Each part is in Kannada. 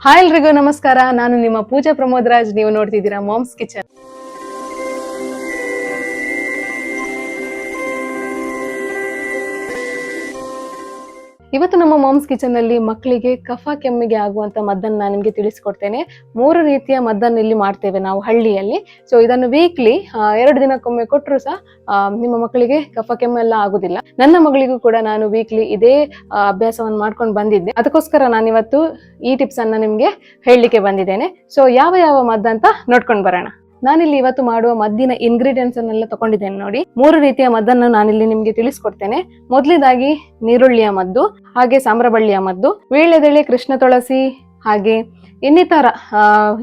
ಹಾಯ್ ಎಲ್ರಿಗೂ ನಮಸ್ಕಾರ. ನಾನು ನಿಮ್ಮ ಪೂಜಾ ಪ್ರಮೋದ್ ರಾಜ್ ನೀವು ನೋಡ್ತಿದ್ದೀರಾ ಮಾಮ್ಸ್ ಕಿಚನ್ ಇವತ್ತು ನಮ್ಮ ಮಾಮ್ಸ್ ಕಿಚನ್ ಅಲ್ಲಿ ಮಕ್ಕಳಿಗೆ ಕಫ ಕೆಮ್ಮಿಗೆ ಆಗುವಂತ ಮದ್ದನ್ನ ನಾನು ನಿಮಗೆ ತಿಳಿಸ್ಕೊಡ್ತೇನೆ. ಮೂರು ರೀತಿಯ ಮದ್ದನ್ನು ಇಲ್ಲಿ ಮಾಡ್ತೇವೆ ನಾವು ಹಳ್ಳಿಯಲ್ಲಿ. ಸೊ ಇದನ್ನು ವೀಕ್ಲಿ ಎರಡು ದಿನಕ್ಕೊಮ್ಮೆ ಕೊಟ್ಟರು ಸಹ ನಿಮ್ಮ ಮಕ್ಕಳಿಗೆ ಕಫ ಕೆಮ್ಮೆಲ್ಲ ಆಗುದಿಲ್ಲ. ನನ್ನ ಮಗಳಿಗೂ ಕೂಡ ನಾನು ವೀಕ್ಲಿ ಇದೇ ಅಭ್ಯಾಸವನ್ನು ಮಾಡ್ಕೊಂಡು ಬಂದಿದ್ದೆ. ಅದಕ್ಕೋಸ್ಕರ ನಾನಿವತ್ತು ಈ ಟಿಪ್ಸ್ ಅನ್ನ ನಿಮ್ಗೆ ಹೇಳಲಿಕ್ಕೆ ಬಂದಿದ್ದೇನೆ. ಸೊ ಯಾವ ಯಾವ ಮದ್ದಂತ ನೋಡ್ಕೊಂಡು ಬರೋಣ. ನಾನಿಲ್ಲಿ ಇವತ್ತು ಮಾಡುವ ಮದ್ದಿನ ಇಂಗ್ರೀಡಿಯೆಂಟ್ಸ್ ಅನ್ನೆಲ್ಲ ತಗೊಂಡಿದ್ದೇನೆ ನೋಡಿ. ಮೂರು ರೀತಿಯ ಮದ್ದನ್ನು ನಾನಿಲ್ಲಿ ನಿಮ್ಗೆ ತಿಳಿಸ್ಕೊಡ್ತೇನೆ. ಮೊದಲನೇದಾಗಿ ನೀರುಳ್ಳಿಯ ಮದ್ದು, ಹಾಗೆ ಸಾಂಬ್ರಬಳ್ಳಿಯ ಮದ್ದು, ವೀಳ್ಯದೆಳೆ, ಕೃಷ್ಣ ತುಳಸಿ, ಹಾಗೆ ಇನ್ನಿತರ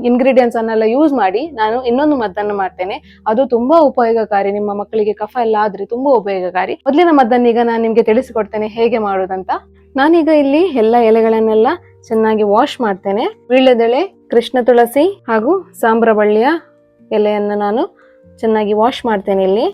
ಇಂಗ್ರೀಡಿಯೆಂಟ್ಸ್ ಅನ್ನೆಲ್ಲ ಯೂಸ್ ಮಾಡಿ ನಾನು ಇನ್ನೊಂದು ಮದ್ದನ್ನು ಮಾಡ್ತೇನೆ. ಅದು ತುಂಬಾ ಉಪಯೋಗಕಾರಿ, ನಿಮ್ಮ ಮಕ್ಕಳಿಗೆ ಕಫ ಎಲ್ಲ ಆದ್ರೆ ತುಂಬಾ ಉಪಯೋಗಕಾರಿ. ಮೊದಲಿನ ಮದ್ದನ್ನು ಈಗ ನಾನು ನಿಮ್ಗೆ ತಿಳಿಸಿಕೊಡ್ತೇನೆ, ಹೇಗೆ ಮಾಡುದಂತ. ನಾನೀಗ ಇಲ್ಲಿ ಎಲ್ಲ ಎಲೆಗಳನ್ನೆಲ್ಲ ಚೆನ್ನಾಗಿ ವಾಶ್ ಮಾಡ್ತೇನೆ. ವೀಳ್ಯದೆಳೆ, ಕೃಷ್ಣ ತುಳಸಿ ಹಾಗೂ ಸಾಂಬ್ರಬಳ್ಳಿಯ ಎಲೆಯನ್ನು ನಾನು ಚೆನ್ನಾಗಿ ವಾಶ್ ಮಾಡ್ತೇನೆ ಇಲ್ಲಿ.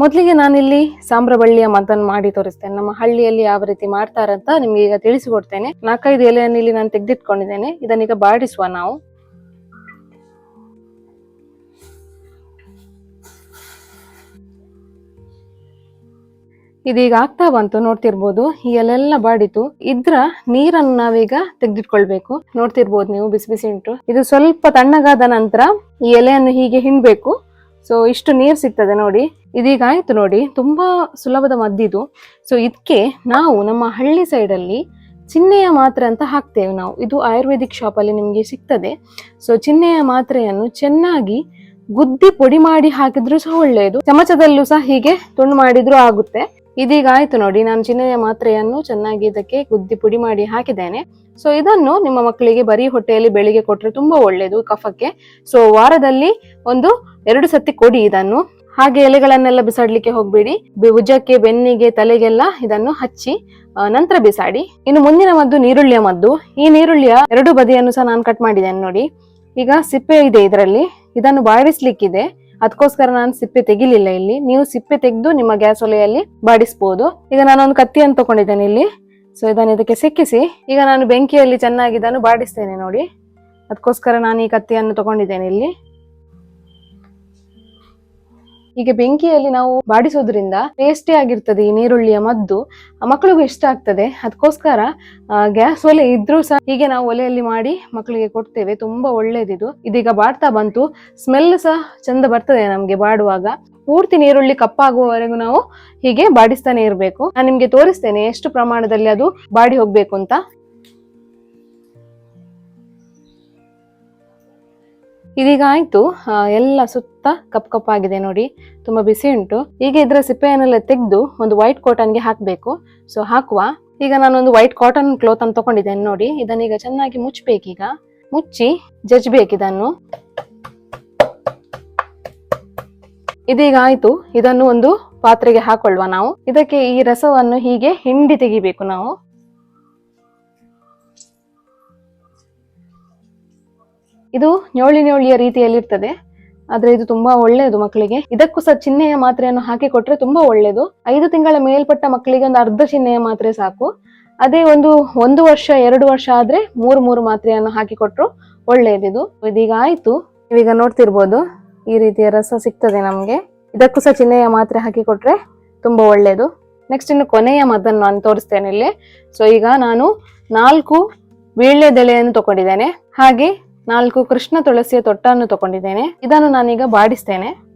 ಮೊದಲಿಗೆ ನಾನಿಲ್ಲಿ ಸಾಂಬ್ರಬಳ್ಳಿಯ ಮದ್ದನ್ನು ಮಾಡಿ ತೋರಿಸ್ತೇನೆ. ನಮ್ಮ ಹಳ್ಳಿಯಲ್ಲಿ ಯಾವ ರೀತಿ ಮಾಡ್ತಾರಂತ ನಿಮ್ಗೆ ಈಗ ತಿಳಿಸಿಕೊಡ್ತೇನೆ. ನಾಲ್ಕೈದು ಎಲೆಯನ್ನು ಇಲ್ಲಿ ನಾನು ತೆಗೆದಿಟ್ಕೊಂಡಿದ್ದೇನೆ. ಇದನ್ನೀಗ ಬಾಡಿಸುವ ನಾವು. ಇದೀಗ ಆಗ್ತಾ ಬಂತು, ನೋಡ್ತಿರ್ಬೋದು. ಈ ಎಲೆಲ್ಲ ಬಾಡಿತು. ಇದ್ರ ನೀರನ್ನು ನಾವೀಗ ತೆಗೆದಿಟ್ಕೊಳ್ಬೇಕು. ನೋಡ್ತಿರ್ಬೋದು ನೀವು, ಬಿಸಿ ಬಿಸಿ ಉಂಟು. ಇದು ಸ್ವಲ್ಪ ತಣ್ಣಗಾದ ನಂತರ ಈ ಎಲೆಯನ್ನು ಹೀಗೆ ಹಿಂಡ್ಬೇಕು. ಸೊ ಇಷ್ಟು ನೀರು ಸಿಗ್ತದೆ ನೋಡಿ. ಇದೀಗ ಆಯ್ತು ನೋಡಿ, ತುಂಬಾ ಸುಲಭದ ಮದ್ದಿದು. ಸೊ ಇದಕ್ಕೆ ನಾವು ನಮ್ಮ ಹಳ್ಳಿ ಸೈಡಲ್ಲಿ ಚಿನ್ನೆಯ ಮಾತ್ರೆ ಅಂತ ಹಾಕ್ತೇವೆ ನಾವು. ಇದು ಆಯುರ್ವೇದಿಕ್ ಶಾಪಲ್ಲಿ ನಿಮಗೆ ಸಿಗ್ತದೆ. ಸೊ ಚಿನ್ನೆಯ ಮಾತ್ರೆಯನ್ನು ಚೆನ್ನಾಗಿ ಗುದ್ದಿ ಪುಡಿ ಮಾಡಿ ಹಾಕಿದ್ರು ಸಹ ಒಳ್ಳೆಯದು. ಚಮಚದಲ್ಲೂ ಸಹ ಹೀಗೆ ತುಂಡು ಮಾಡಿದ್ರು ಆಗುತ್ತೆ. ಇದೀಗ ಆಯ್ತು ನೋಡಿ, ನಾನು ಚಿನ್ನೆಯ ಮಾತ್ರೆಯನ್ನು ಚೆನ್ನಾಗಿ ಇದಕ್ಕೆ ಗುದ್ದಿ ಪುಡಿ ಮಾಡಿ ಹಾಕಿದ್ದೇನೆ. ಸೊ ಇದನ್ನು ನಿಮ್ಮ ಮಕ್ಕಳಿಗೆ ಬರೀ ಹೊಟ್ಟೆಯಲ್ಲಿ ಬೆಳಿಗ್ಗೆ ಕೊಟ್ರೆ ತುಂಬಾ ಒಳ್ಳೇದು ಕಫಕ್ಕೆ. ಸೊ ವಾರದಲ್ಲಿ ಒಂದು ಎರಡು ಸತಿ ಕೊಡಿ ಇದನ್ನು. ಹಾಗೆ ಎಲೆಗಳನ್ನೆಲ್ಲ ಬಿಸಾಡ್ಲಿಕ್ಕೆ ಹೋಗ್ಬೇಡಿ. ಭುಜಕ್ಕೆ ಬೆನ್ನಿಗೆ, ತಲೆಗೆಲ್ಲ ಇದನ್ನು ಹಚ್ಚಿ ನಂತರ ಬಿಸಾಡಿ. ಇನ್ನು ಮುಂದಿನ ಮದ್ದು ನೀರುಳ್ಳಿಯ ಮದ್ದು. ಈ ನೀರುಳ್ಳಿಯ ಎರಡು ಬದಿಯನ್ನು ಸಹ ನಾನು ಕಟ್ ಮಾಡಿದ್ದೇನೆ ನೋಡಿ. ಈಗ ಸಿಪ್ಪೆ ಇದೆ ಇದರಲ್ಲಿ. ಇದನ್ನು ಬಾಡಿಸ್ಲಿಕ್ಕಿದೆ ಅದಕ್ಕೋಸ್ಕರ ನಾನು ಸಿಪ್ಪೆ ತೆಗಿಲಿಲ್ಲ ಇಲ್ಲಿ. ನೀವು ಸಿಪ್ಪೆ ತೆಗೆದು ನಿಮ್ಮ ಗ್ಯಾಸ್ ಒಲೆಯಲ್ಲಿ ಬಾಡಿಸ್ಬೋದು. ಈಗ ನಾನೊಂದು ಕತ್ತಿಯನ್ನು ತಗೊಂಡಿದ್ದೇನೆ ಇಲ್ಲಿ. ಸೊ ಇದನ್ನು ಇದಕ್ಕೆ ಸಿಕ್ಕಿಸಿ. ಈಗ ನಾನು ಬೆಂಕಿಯಲ್ಲಿ ಚೆನ್ನಾಗಿ ಇದನ್ನು ಬಾಡಿಸ್ತೇನೆ ನೋಡಿ. ಅದಕ್ಕೋಸ್ಕರ ನಾನು ಈ ಕತ್ತಿಯನ್ನು ತಗೊಂಡಿದ್ದೇನೆ ಇಲ್ಲಿ. ಹೀಗೆ ಬೆಂಕಿಯಲ್ಲಿ ನಾವು ಬಾಡಿಸೋದ್ರಿಂದ ಟೇಸ್ಟಿ ಆಗಿರ್ತದೆ ಈ ನೀರುಳ್ಳಿಯ ಮದ್ದು. ಮಕ್ಕಳಿಗೂ ಇಷ್ಟ ಆಗ್ತದೆ. ಅದಕ್ಕೋಸ್ಕರ ಗ್ಯಾಸ್ ಒಲೆ ಇದ್ರೂ ಸಹ ಹೀಗೆ ನಾವು ಒಲೆಯಲ್ಲಿ ಮಾಡಿ ಮಕ್ಕಳಿಗೆ ಕೊಡ್ತೇವೆ. ತುಂಬಾ ಒಳ್ಳೇದಿದು. ಇದೀಗ ಬಾಡ್ತಾ ಬಂತು. ಸ್ಮೆಲ್ ಸಹ ಚಂದ ಬರ್ತದೆ ನಮ್ಗೆ ಬಾಡುವಾಗ. ಪೂರ್ತಿ ನೀರುಳ್ಳಿ ಕಪ್ಪಾಗುವವರೆಗೂ ನಾವು ಹೀಗೆ ಬಾಡಿಸ್ತಾನೆ ಇರಬೇಕು. ನಾನು ನಿಮ್ಗೆ ತೋರಿಸ್ತೇನೆ ಎಷ್ಟು ಪ್ರಮಾಣದಲ್ಲಿ ಅದು ಬಾಡಿ ಹೋಗ್ಬೇಕು ಅಂತ. ಇದೀಗ ಆಯ್ತು. ಎಲ್ಲ ಸುತ್ತ ಕಪ್ ಕಪ್ಪಾಗಿದೆ ನೋಡಿ. ತುಂಬಾ ಬಿಸಿ ಉಂಟು. ಈಗ ಇದರ ಸಿಪ್ಪೆಯನ್ನೆಲ್ಲ ತೆಗೆದು ಒಂದು ವೈಟ್ ಕಾಟನ್ಗೆ ಹಾಕಬೇಕು. ಸೊ ಹಾಕುವ. ಈಗ ನಾನೊಂದು ವೈಟ್ ಕಾಟನ್ ಕ್ಲೋತ್ ಅನ್ನು ತಗೊಂಡಿದ್ದೇನೆ ನೋಡಿ. ಇದನ್ನೀಗ ಚೆನ್ನಾಗಿ ಮುಚ್ಚಬೇಕೀಗ ಮುಚ್ಚಿ ಜಜ್ಬೇಕು ಇದನ್ನು. ಇದೀಗ ಆಯ್ತು. ಇದನ್ನು ಒಂದು ಪಾತ್ರೆಗೆ ಹಾಕೊಳ್ಳುವ ನಾವು. ಇದಕ್ಕೆ ಈ ರಸವನ್ನು ಹೀಗೆ ಹಿಂಡಿ ತೆಗಿಬೇಕು ನಾವು. ಇದು ನ್ಯೋಳಿ ನ್ಯೋಳಿಯ ರೀತಿಯಲ್ಲಿ ಇರ್ತದೆ ಆದ್ರೆ ಇದು ತುಂಬಾ ಒಳ್ಳೆಯದು ಮಕ್ಕಳಿಗೆ. ಇದಕ್ಕೂ ಸಹ ಚಿಹ್ನೆಯ ಮಾತ್ರೆಯನ್ನು ಹಾಕಿ ಕೊಟ್ರೆ ತುಂಬಾ ಒಳ್ಳೆಯದು. ಐದು ತಿಂಗಳ ಮೇಲ್ಪಟ್ಟ ಮಕ್ಕಳಿಗೆ ಒಂದು ಅರ್ಧ ಚಿಹ್ನೆಯ ಮಾತ್ರೆ ಸಾಕು. ಅದೇ ಒಂದು ಒಂದು ವರ್ಷ, ಎರಡು ವರ್ಷ ಆದ್ರೆ ಮೂರು ಮೂರು ಮಾತ್ರೆಯನ್ನು ಹಾಕಿ ಕೊಟ್ರು ಒಳ್ಳೆಯದಿದು ಇದೀಗ ಆಯ್ತು. ನೀವೀಗ ನೋಡ್ತಿರ್ಬೋದು ಈ ರೀತಿಯ ರಸ ಸಿಗ್ತದೆ ನಮ್ಗೆ. ಇದಕ್ಕೂ ಸಹ ಚಿಹ್ನೆಯ ಮಾತ್ರೆ ಹಾಕಿ ಕೊಟ್ರೆ ತುಂಬಾ ಒಳ್ಳೆಯದು. ನೆಕ್ಸ್ಟ್ ಇನ್ನು ಕೊನೆಯ ಮದ್ದನ್ನು ನಾನು ತೋರಿಸ್ತೇನೆ ಇಲ್ಲಿ. ಸೊ ಈಗ ನಾನು ನಾಲ್ಕು ವೀಳ್ಯದೆಲೆಯನ್ನು ತಗೊಂಡಿದ್ದೇನೆ. ಹಾಗೆ ನಾಲ್ಕು ಕೃಷ್ಣ ತುಳಸಿಯ ತೊಟ್ಟನ್ನು ತಗೊಂಡಿದ್ದೇನೆ. ಇದನ್ನು ನಾನೀಗ ಬಾಡಿಸ್ತೇನೆ.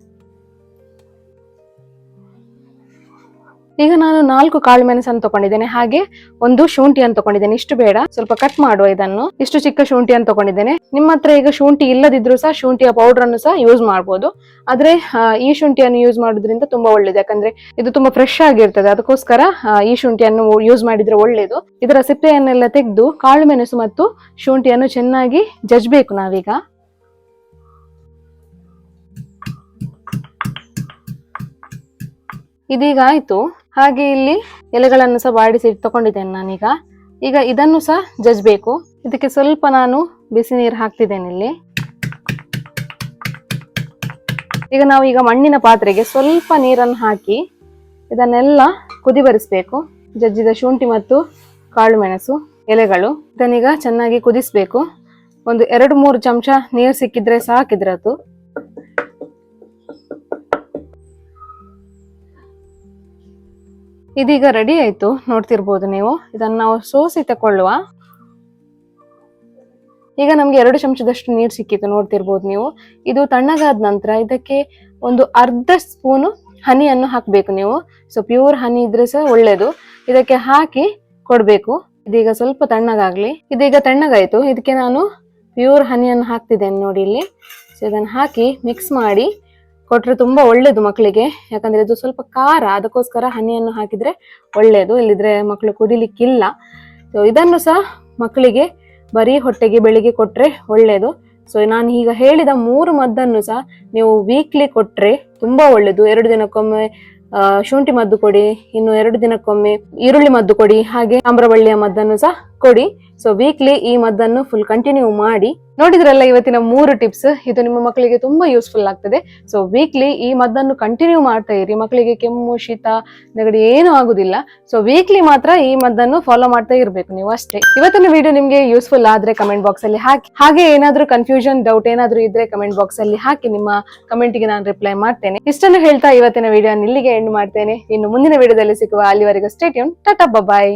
ಈಗ ನಾನು ನಾಲ್ಕು ಕಾಳು ಮೆಣಸನ್ನು ತಗೊಂಡಿದ್ದೇನೆ. ಹಾಗೆ ಒಂದು ಶುಂಠಿಯನ್ನು ತಗೊಂಡಿದ್ದೇನೆ. ಇಷ್ಟು ಬೇಡ, ಸ್ವಲ್ಪ ಕಟ್ ಮಾಡುವ ಇದನ್ನು. ಇಷ್ಟು ಚಿಕ್ಕ ಶುಂಠಿಯನ್ನು ತಗೊಂಡಿದ್ದೇನೆ. ನಿಮ್ಮ ಹತ್ರ ಈಗ ಶುಂಠಿ ಇಲ್ಲದಿದ್ರು ಸಹ ಶುಂಠಿಯ ಪೌಡರ್ ಅನ್ನು ಸಹ ಯೂಸ್ ಮಾಡಬಹುದು ಆದ್ರೆ ಈ ಶುಂಠಿಯನ್ನು ಯೂಸ್ ಮಾಡೋದ್ರಿಂದ ತುಂಬಾ ಒಳ್ಳೇದು. ಯಾಕಂದ್ರೆ ಇದು ತುಂಬಾ ಫ್ರೆಶ್ ಆಗಿರ್ತದೆ. ಅದಕ್ಕೋಸ್ಕರ ಈ ಶುಂಠಿಯನ್ನು ಯೂಸ್ ಮಾಡಿದ್ರೆ ಒಳ್ಳೇದು. ಇದರ ಸಿಪ್ಪೆಯನ್ನೆಲ್ಲ ತೆಗೆದು ಕಾಳು ಮೆಣಸು ಮತ್ತು ಶುಂಠಿಯನ್ನು ಚೆನ್ನಾಗಿ ಜಜ್ಬೇಕು ನಾವೀಗ. ಇದೀಗ ಆಯ್ತು. ಹಾಗೆ ಇಲ್ಲಿ ಎಲೆಗಳನ್ನು ಸಹ ಬಾಡಿಸಿ ತಗೊಂಡಿದ್ದೇನೆ ನಾನೀಗ. ಈಗ ಇದನ್ನು ಸಹ ಜಜ್ಬೇಕು ಇದಕ್ಕೆ ಸ್ವಲ್ಪ ನಾನು ಬಿಸಿ ನೀರು ಹಾಕ್ತಿದ್ದೇನೆ ಇಲ್ಲಿ. ಈಗ ನಾವು ಈಗ ಮಣ್ಣಿನ ಪಾತ್ರೆಗೆ ಸ್ವಲ್ಪ ನೀರನ್ನು ಹಾಕಿ ಇದನ್ನೆಲ್ಲ ಕುದಿ ಬರಿಸ್ಬೇಕು ಜಜ್ಜಿದ ಶುಂಠಿ ಮತ್ತು ಕಾಳು ಮೆಣಸು, ಎಲೆಗಳು. ಇದನ್ನೀಗ ಚೆನ್ನಾಗಿ ಕುದಿಸ್ಬೇಕು. ಒಂದು ಎರಡು ಮೂರು ಚಮಚ ನೀರು ಸಿಕ್ಕಿದ್ರೆ ಸಾಕಿದ್ರದ್ದು ಇದೀಗ ರೆಡಿ ಆಯ್ತು. ನೋಡ್ತಿರ್ಬೋದು ನೀವು. ಇದನ್ನ ನಾವು ಸೋಸಿ ತಕೊಳ್ಳುವ. ಈಗ ನಮ್ಗೆ ಎರಡು ಚಮಚದಷ್ಟು ನೀರು ಸಿಕ್ಕಿತ್ತು ನೋಡ್ತಿರ್ಬೋದು ನೀವು. ಇದು ತಣ್ಣಗಾದ ನಂತರ ಇದಕ್ಕೆ ಒಂದು ಅರ್ಧ ಸ್ಪೂನು ಹನಿಯನ್ನು ಹಾಕಬೇಕು ನೀವು. ಸೊ ಪ್ಯೂರ್ ಹನಿ ಇದ್ರೆ ಸಹ ಒಳ್ಳೇದು. ಇದಕ್ಕೆ ಹಾಕಿ ಕೊಡ್ಬೇಕು. ಇದೀಗ ಸ್ವಲ್ಪ ತಣ್ಣಗಾಗ್ಲಿ. ಇದೀಗ ತಣ್ಣಗಾಯ್ತು. ಇದಕ್ಕೆ ನಾನು ಪ್ಯೂರ್ ಹನಿಯನ್ನು ಹಾಕ್ತಿದ್ದೇನೆ ನೋಡಿ ಇಲ್ಲಿ. ಸೊ ಇದನ್ನು ಹಾಕಿ ಮಿಕ್ಸ್ ಮಾಡಿ. ಕೊಟ್ರೆ ತುಂಬಾ ಒಳ್ಳೇದು ಮಕ್ಕಳಿಗೆ ಯಾಕಂದ್ರೆ ಇದು ಸ್ವಲ್ಪ ಖಾರ, ಅದಕ್ಕೋಸ್ಕರ ಹನಿಯನ್ನು ಹಾಕಿದ್ರೆ ಒಳ್ಳೇದು. ಇಲ್ಲಿದ್ರೆ ಮಕ್ಕಳು ಕುಡಿಲಿಕ್ಕಿಲ್ಲ. ಸೊ ಇದನ್ನು ಸಹ ಮಕ್ಕಳಿಗೆ ಬರೀ ಹೊಟ್ಟೆಗೆ ಬೆಳಿಗ್ಗೆ ಕೊಟ್ರೆ ಒಳ್ಳೇದು. ಸೊ ನಾನು ಈಗ ಹೇಳಿದ ಮೂರು ಮದ್ದನ್ನು ಸಹ ನೀವು ವೀಕ್ಲಿ ಕೊಟ್ರೆ ತುಂಬಾ ಒಳ್ಳೇದು. ಎರಡು ದಿನಕ್ಕೊಮ್ಮೆ ಶುಂಠಿ ಮದ್ದು ಕೊಡಿ, ಇನ್ನು ಎರಡು ದಿನಕ್ಕೊಮ್ಮೆ ಈರುಳ್ಳಿ ಮದ್ದು ಕೊಡಿ, ಹಾಗೆ ತಾಮ್ರಬಳ್ಳಿಯ ಮದ್ದನ್ನು ಸಹ ಕೊಡಿ. ಸೊ ವೀಕ್ಲಿ ಈ ಮದ್ದನ್ನು ಫುಲ್ ಕಂಟಿನ್ಯೂ ಮಾಡಿ, ನೋಡಿದ್ರಲ್ಲ ಇವತ್ತಿನ ಮೂರು ಟಿಪ್ಸ್ ಇದು ನಿಮ್ಮ ಮಕ್ಕಳಿಗೆ ತುಂಬಾ ಯೂಸ್ಫುಲ್ ಆಗ್ತದೆ. ಸೊ ವೀಕ್ಲಿ ಈ ಮದ್ದನ್ನು ಕಂಟಿನ್ಯೂ ಮಾಡ್ತಾ ಇರಿ. ಮಕ್ಕಳಿಗೆ ಕೆಮ್ಮು, ಶೀತ, ನೆಗಡಿ ಏನು ಆಗುದಿಲ್ಲ. ಸೊ ವೀಕ್ಲಿ ಮಾತ್ರ ಈ ಮದ್ದನ್ನು ಫಾಲೋ ಮಾಡ್ತಾ ಇರಬೇಕು ನೀವು ಅಷ್ಟೇ. ಇವತ್ತಿನ ವಿಡಿಯೋ ನಿಮ್ಗೆ ಯೂಸ್ಫುಲ್ ಆದ್ರೆ ಕಮೆಂಟ್ ಬಾಕ್ಸ್ ಅಲ್ಲಿ ಹಾಕಿ, ಹಾಗೆ ಏನಾದ್ರೂ ಕನ್ಫ್ಯೂಷನ್ ಡೌಟ್ ಏನಾದ್ರೂ ಇದ್ರೆ ಕಮೆಂಟ್ ಬಾಕ್ಸ್ ಅಲ್ಲಿ ಹಾಕಿ, ನಿಮ್ಮ ಕಮೆಂಟ್ಗೆ ನಾನು ರಿಪ್ಲೈ ಮಾಡ್ತೇನೆ. ಇಷ್ಟನ್ನು ಹೇಳ್ತಾ ಇವತ್ತಿನ ವಿಡಿಯೋ ಇಲ್ಲಿಗೆ ಎಂಡ್ ಮಾಡ್ತೇನೆ. ಇನ್ನು ಮುಂದಿನ ವಿಡಿಯೋದಲ್ಲಿ ಸಿಗುವ ಅಲ್ಲಿವರೆಗೂ ಸ್ಟೇಟ್ಯೂನ್ ಟಾಟಾ ಬಾಯ್